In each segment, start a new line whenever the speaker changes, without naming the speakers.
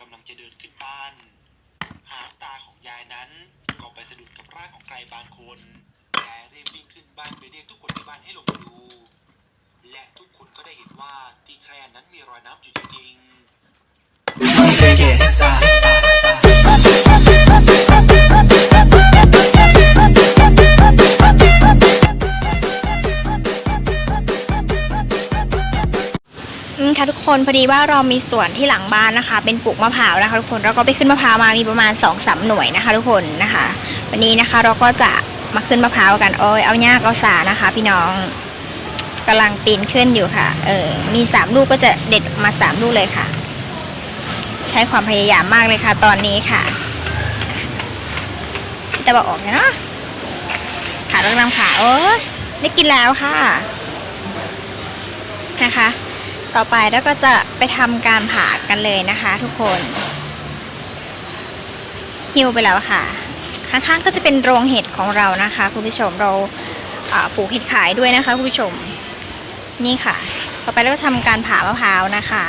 กำลังจะเดินขึ้นบ้าน หางตาของยายนั้นก็ไปสะดุดกับร่างของใครบางคน ยายรีบวิ่งขึ้นบ้านไปเรียกทุกคนในบ้านให้ลงมาดู และทุกคนก็ได้เห็นว่าที่แคร่นั้นมีรอยน้ำอยู่จริงๆ
ค่ะทุกคนพอดีว่าเรามีสวนที่หลังบ้านนะคะ เป็นปลูกมะพร้าวนะคะทุกคนเราก็ไปขึ้นมะพร้าวมามีประมาณ2อสหน่วยนะคะ ทุกคนนะคะ วันนี้นะคะเราก็จะมาขึ้นมะพร้าวกันโอ้ยเอายากเอาสานะคะ พี่น้องกำลังปีนขึ้นอยู่ค่ะ เออมีสามลูกก็จะเด็ดมาสามลูกเลยค่ะ ใช้ความพยายามมากเลยค่ะ ตอนนี้ค่ะจะบอกออกเนาะขาเรากำขาโอ้ยได้กินแล้วค่ะ นะคะ ต่อไปแล้วก็จะไปทำการผ่ากันเลยนะคะ ทุกคนฮิวไปแล้วค่ะ ข้างๆก็จะเป็นโรงเห็ดของเรานะคะคุณผู้ชมเราปลูกเห็ดขายด้วยนะคะคุณผู้ชมนี่ค่ะ ต่อไปเราก็ทำการผ่ามะพร้าวนะคะ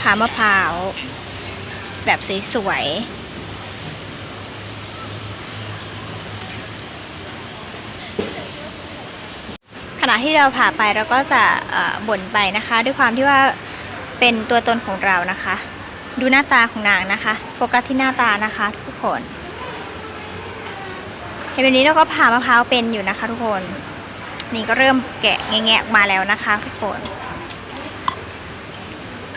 ผ่ามะพร้าวแบบสวยๆ ณะที่เราผ่าไปเราก็จะบ่นไปนะคะ ด้วยความที่ว่าเป็นตัวตนของเรานะคะ ดูหน้าตาของนางนะคะ โฟกัสที่หน้าตานะคะ ทุกคนเห็นแบบนี้เราก็ผ่ามะพร้าวเป็นอยู่นะคะ ทุกคน นี่ก็เริ่มแกะแงะมาแล้วนะคะทุกคน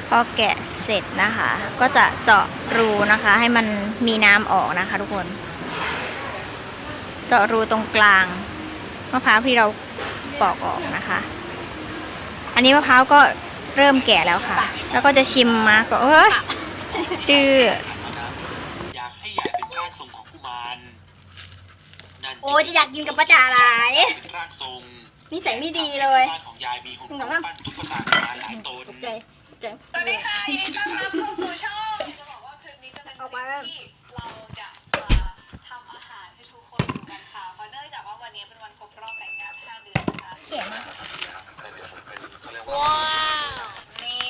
พอแกะเสร็จนะคะ ก็จะเจาะรูนะคะ ให้มันมีน้ำออกนะคะ ทุกคน เจาะรูตรงกลางมะพร้าวที่เรา ปอกออกนะคะ อันนี้มะพร้าวก็เริ่มแก่แล้วค่ะ แล้วก็จะชิมมาก็เอ้ยดื้อ
อยากให้ยายเป็นร่างทรงของกุมารนั่น
โอ้ยจะอยากกินกับป้าจ๋าหลาย
เป็นร่างทรง
นิสัยไม่ดีเลย
บ้านของยายมีหุ่น
หนู
ปั้
ก็
นตุ๊กตากุมารหลายตน
ตกใจตกใจ
สวัสดีค่ะยินดีต้อนรับเข้าสู่ช่องจะบอกว่าคลิปนี้จะเป็นค
ออก
ลิ
มา
ปที่ ว้าวนี่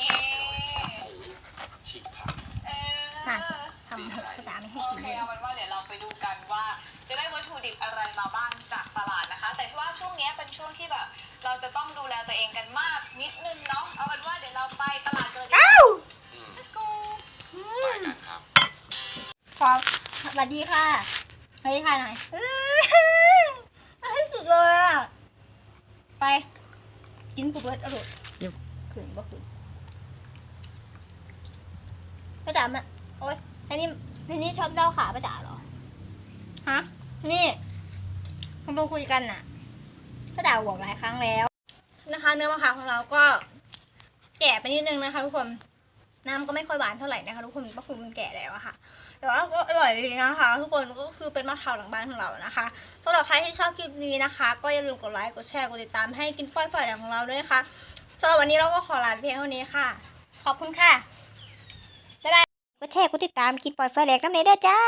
ค่ะ
ทำภาษาไม่ให้
โอ
กิน
เค
เลย
เอาเป็นว่าเดี๋ยวเราไปดูกันว่าจะได้วัตถุดิบอะไรมาบ้างจากตลาดนะคะ แต่ว่าช่วงนี้เป็นช่วงที่แบบ เราจะต้องดูแลตัวเองกันมากนิดนึงเนาะเอาเป็นว่าเดี๋ยวเราไปตลาดกันเลยดีกว่า
อ้าว
Let's go
ขอสวัสดีค่ะสวัสดีค่ะหน่อยเอ้ยให้สุดเลยอะ ไป กินกูเบิร์ดอร่อยขืนบ่ขืนป้าจ๋ามาโอ๊ยอันนี้อันนี้ชอบเด้าขาป้าจ๋าเหรอ ฮะ นี่เราต้องคุยกันน่ะป้าจ๋าบอกหลายครั้งแล้ว นะคะ เนื้อมะพร้าวของเราก็แก่ไปนิดนึงนะคะทุกคน น้ำก็ไม่ค่อยหวานเท่าไหร่นะคะทุกคนเพราะคุณมันแก่แล้วอะค่ะ แต่ว่าก็อร่อยดีนะคะ ทุกคนก็คือเป็นมะพร้าวหลังบ้านของเรานะคะสำหรับใครที่ชอบคลิปนี้นะคะ ก็อย่าลืมกดไลค์กดแชร์กดติดตามให้กินป้อยฝ่ายแดงของเราด้วยนะคะสำหรับวันนี้เราก็ขอลาไปเพียงเท่านี้ค่ะ ขอบคุณค่ะ
ก็แชร์กดติดตามกินปล่อยไฟแหลกน้ำเนยเด้อจ้า